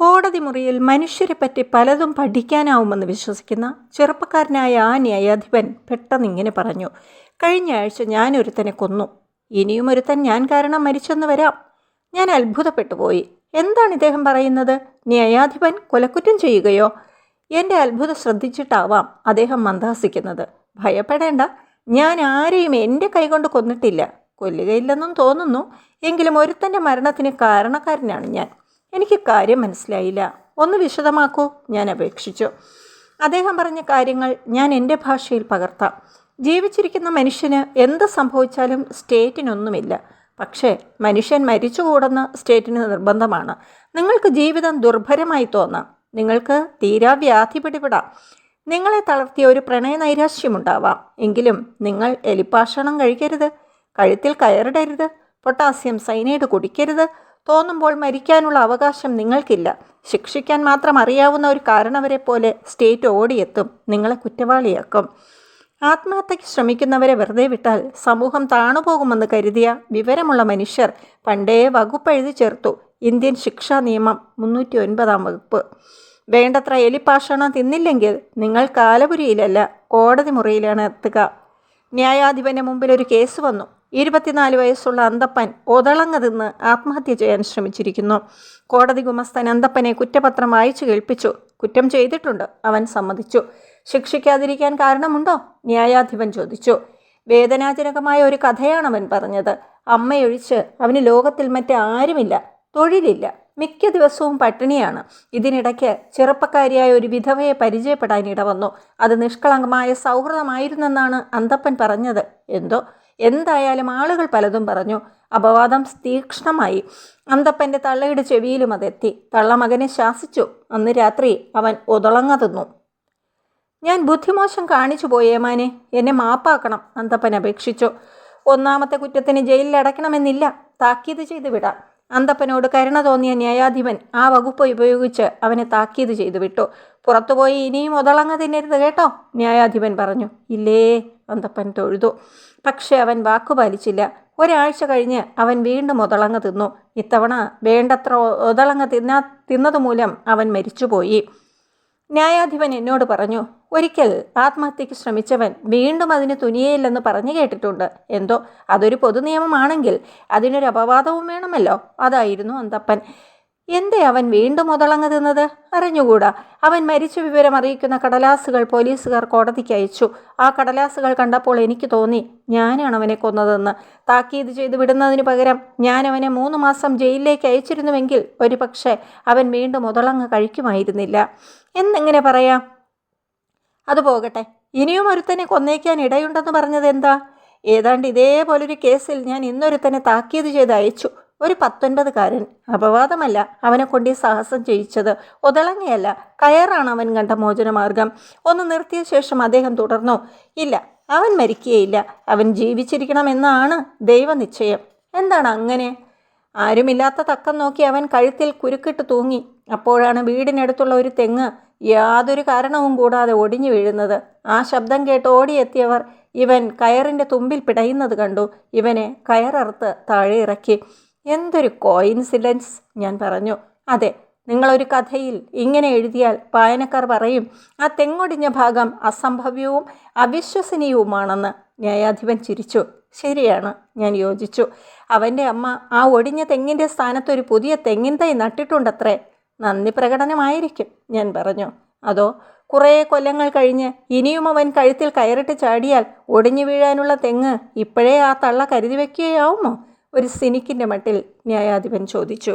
കോടതി മുറിയിൽ മനുഷ്യരെപ്പറ്റി പലതും പഠിക്കാനാവുമെന്ന് വിശ്വസിക്കുന്ന ചെറുപ്പക്കാരനായ ആ ന്യായാധിപൻ പെട്ടെന്നിങ്ങനെ പറഞ്ഞു കഴിഞ്ഞ ആഴ്ച ഞാൻ ഒരുത്തനെ കൊന്നു. ഇനിയും ഒരുത്തൻ ഞാൻ കാരണം മരിച്ചെന്ന് വരാം. ഞാൻ അത്ഭുതപ്പെട്ടു പോയി. എന്താണ് ഇദ്ദേഹം പറയുന്നത്? ന്യായാധിപൻ കൊലക്കുറ്റം ചെയ്യുകയോ? എന്റെ അത്ഭുതം ശ്രദ്ധിച്ചിട്ടാവാം അദ്ദേഹം മന്ദഹസിക്കുന്നത്. ഭയപ്പെടേണ്ട. ഞാൻ ആരെയും എന്റെ കൈകൊണ്ട് കൊന്നിട്ടില്ല. കൊല്ലുകയില്ലെന്നും തോന്നുന്നു. എങ്കിലും ഒരുത്തന്റെ മരണത്തിന് കാരണക്കാരനാണ് ഞാൻ. എനിക്ക് കാര്യം മനസ്സിലായില്ല. ഒന്ന് വിശദമാക്കൂ. ഞാൻ അപേക്ഷിച്ചു. അദ്ദേഹം പറഞ്ഞ കാര്യങ്ങൾ ഞാൻ എന്റെ ഭാഷയിൽ പകർത്താം. ജീവിച്ചിരിക്കുന്ന മനുഷ്യന് എന്ത് സംഭവിച്ചാലും സ്റ്റേറ്റിനൊന്നുമില്ല. പക്ഷേ മനുഷ്യൻ മരിച്ചുകൂടെന്ന് സ്റ്റേറ്റിന് നിർബന്ധമാണ്. നിങ്ങൾക്ക് ജീവിതം ദുർഭരമായി തോന്നാം. നിങ്ങൾക്ക് തീരാവ്യാധി പിടിപെടാം. നിങ്ങളെ തളർത്തിയ ഒരു പ്രണയ നൈരാശ്യമുണ്ടാവാം. എങ്കിലും നിങ്ങൾ എലിപ്പാഷണം കഴിക്കരുത്. കഴുത്തിൽ കയറിടരുത്. പൊട്ടാസ്യം സൈനൈഡ് കുടിക്കരുത്. തോന്നുമ്പോൾ മരിക്കാനുള്ള അവകാശം നിങ്ങൾക്കില്ല. ശിക്ഷിക്കാൻ മാത്രം അറിയാവുന്ന ഒരു കാരണവരെ പോലെ സ്റ്റേറ്റ് ഓടിയെത്തും. നിങ്ങളെ കുറ്റവാളിയാക്കും. ആത്മഹത്യയ്ക്ക് ശ്രമിക്കുന്നവരെ വെറുതെ വിട്ടാൽ സമൂഹം താണുപോകുമെന്ന് കരുതിയ വിവരമുള്ള മനുഷ്യർ പണ്ടേ വകുപ്പ് എഴുതി ചേർത്തു. ഇന്ത്യൻ ശിക്ഷാ നിയമം മുന്നൂറ്റി ഒൻപതാം വകുപ്പ്. വേണ്ടത്ര എലിപ്പാഷണം തിന്നില്ലെങ്കിൽ നിങ്ങൾ കാലപുരിയിലല്ല കോടതി മുറിയിലാണ് എത്തുക. ന്യായാധിപന്റെ മുമ്പിൽ ഒരു കേസ് വന്നു. ഇരുപത്തിനാല് വയസ്സുള്ള അന്തപ്പൻ ഒതളങ്ങ തിന്ന് ആത്മഹത്യ ചെയ്യാൻ ശ്രമിച്ചിരിക്കുന്നു. കോടതി ഗുമസ്തൻ അന്തപ്പനെ കുറ്റപത്രം വായിച്ചു കേൾപ്പിച്ചു. കുറ്റം ചെയ്തിട്ടുണ്ട്. അവൻ സമ്മതിച്ചു. ശിക്ഷിക്കാതിരിക്കാൻ കാരണമുണ്ടോ? ന്യായാധിപൻ ചോദിച്ചു. വേദനാജനകമായ ഒരു കഥയാണ് അവൻ പറഞ്ഞത്. അമ്മയൊഴിച്ച് അവന് ലോകത്തിൽ മറ്റാരുമില്ല തൊഴിലില്ല. മിക്ക ദിവസവും പട്ടിണിയാണ്. ഇതിനിടയ്ക്ക് ചെറുപ്പക്കാരിയായ ഒരു വിധവയെ പരിചയപ്പെടാൻ ഇടവന്നു അത് നിഷ്കളങ്കമായ സൗഹൃദമായിരുന്നെന്നാണ് അന്തപ്പൻ പറഞ്ഞത്. എന്തോ? എന്തായാലും ആളുകൾ പലതും പറഞ്ഞു. അപവാദം തീക്ഷ്ണമായി. അന്തപ്പന്റെ തള്ളയുടെ ചെവിയിലും അതെത്തി. തള്ള മകനെ ശാസിച്ചു. അന്ന് രാത്രി അവൻ ഒതളങ്ങ തിന്നു. ഞാൻ ബുദ്ധിമോശം കാണിച്ചു പോയേമാനെ എന്നെ മാപ്പാക്കണം അന്തപ്പൻ അപേക്ഷിച്ചു. ഒന്നാമത്തെ കുറ്റത്തിന് ജയിലിൽ അടയ്ക്കണമെന്നില്ല താക്കീത് ചെയ്ത് വിടാം. അന്തപ്പനോട് കരുണ തോന്നിയ ന്യായാധിപൻ ആ വകുപ്പ് ഉപയോഗിച്ച് അവനെ താക്കീത് ചെയ്തു വിട്ടു പുറത്തുപോയി ഇനിയും ഒതളങ്ങ തിന്നരുത് കേട്ടോ ന്യായാധിപൻ പറഞ്ഞു. ഇല്ലേ അന്തപ്പൻ തൊഴുതു. പക്ഷെ അവൻ വാക്കുപാലിച്ചില്ല ഒരാഴ്ച കഴിഞ്ഞ് അവൻ വീണ്ടും ഒതളങ്ങ തിന്നു. ഇത്തവണ വേണ്ടത്ര ഒതളങ്ങ തിന്നാ തിന്നതുമൂലം അവൻ മരിച്ചുപോയി. ന്യായാധിപൻ എന്നോട് പറഞ്ഞു ഒരിക്കൽ ആത്മഹത്യയ്ക്ക് ശ്രമിച്ചവൻ വീണ്ടും അതിന് തുനിയയില്ലെന്ന് പറഞ്ഞു കേട്ടിട്ടുണ്ട്. എന്തോ അതൊരു പൊതു നിയമമാണെങ്കിൽ അതിനൊരു അപവാദവും വേണമല്ലോ? അതായിരുന്നു അന്തപ്പൻ. എന്തേ അവൻ വീണ്ടും മുതളങ്ങ് തിന്നത് അറിഞ്ഞുകൂടാ. അവൻ മരിച്ച വിവരം അറിയിക്കുന്ന കടലാസുകൾ പോലീസുകാർ കോടതിക്ക് അയച്ചു. ആ കടലാസുകൾ കണ്ടപ്പോൾ എനിക്ക് തോന്നി ഞാനാണ് അവനെ കൊന്നതെന്ന്. താക്കീത് ചെയ്ത് വിടുന്നതിന് പകരം ഞാൻ അവനെ മൂന്ന് മാസം ജയിലിലേക്ക് അയച്ചിരുന്നുവെങ്കിൽ ഒരു പക്ഷേ അവൻ വീണ്ടും മുതളങ്ങ് കഴിക്കുമായിരുന്നില്ല. എന്നെങ്ങനെ പറയാം? അത് പോകട്ടെ. ഇനിയും ഒരുത്തനെ കൊന്നേക്കാൻ ഇടയുണ്ടെന്ന് പറഞ്ഞത് എന്താ ഏതാണ്ട് ഇതേപോലൊരു കേസിൽ ഞാൻ ഇന്നൊരുത്തനെ താക്കീത് ചെയ്ത് അയച്ചു. ഒരു പത്തൊൻപതുകാരൻ. അപവാദമല്ല. അവനെ കൊണ്ട് ഈ സാഹസം ചെയ്യിച്ചത് ഒതളങ്ങയല്ല. കയറാണ് അവൻ കണ്ട മോചനമാർഗം. ഒന്ന് നിർത്തിയ ശേഷം അദ്ദേഹം തുടർന്നു. ഇല്ല അവൻ മരിക്കുകയില്ല. അവൻ ജീവിച്ചിരിക്കണമെന്നാണ് ദൈവനിശ്ചയം. എന്താണ് അങ്ങനെ? ആരുമില്ലാത്ത തക്കം നോക്കി അവൻ കഴുത്തിൽ കുരുക്കിട്ട് തൂങ്ങി. അപ്പോഴാണ് വീടിനടുത്തുള്ള ഒരു തെങ്ങ് യാതൊരു കാരണവും കൂടാതെ ഒടിഞ്ഞു വീഴുന്നത്. ആ ശബ്ദം കേട്ട് ഓടിയെത്തിയവർ ഇവൻ കയറിന്റെ തുമ്പിൽ പിടയുന്നത് കണ്ടു. ഇവനെ കയററുത്ത് താഴെ ഇറക്കി. എന്തൊരു കോയിൻസിഡൻസ് ഞാൻ പറഞ്ഞു. അതെ നിങ്ങളൊരു കഥയിൽ ഇങ്ങനെ എഴുതിയാൽ വായനക്കാർ പറയും ആ തെങ്ങൊടിഞ്ഞ ഭാഗം അസംഭവ്യവും അവിശ്വസനീയവുമാണെന്ന് ന്യായാധിപൻ ചിരിച്ചു. ശരിയാണ് ഞാൻ യോജിച്ചു. അവന്റെ അമ്മ ആ ഒടിഞ്ഞ തെങ്ങിന്റെ സ്ഥാനത്ത് ഒരു പുതിയ തെങ്ങിൻ തൈ നട്ടിട്ടുണ്ടത്രേ. നന്ദി പ്രകടനമായിരിക്കും ഞാൻ പറഞ്ഞു. അതോ കുറേ കൊല്ലങ്ങൾ കഴിഞ്ഞ് ഇനിയും അവൻ കഴുത്തിൽ കയറിട്ട് ചാടിയാൽ ഒടിഞ്ഞു വീഴാനുള്ള തെങ്ങ് ഇപ്പോഴേ ആ തള്ള കരുതി വയ്ക്കുകയാവുമോ ഒരു സിനിക്കിന്റെ മട്ടിൽ ന്യായാധിപൻ ചോദിച്ചു.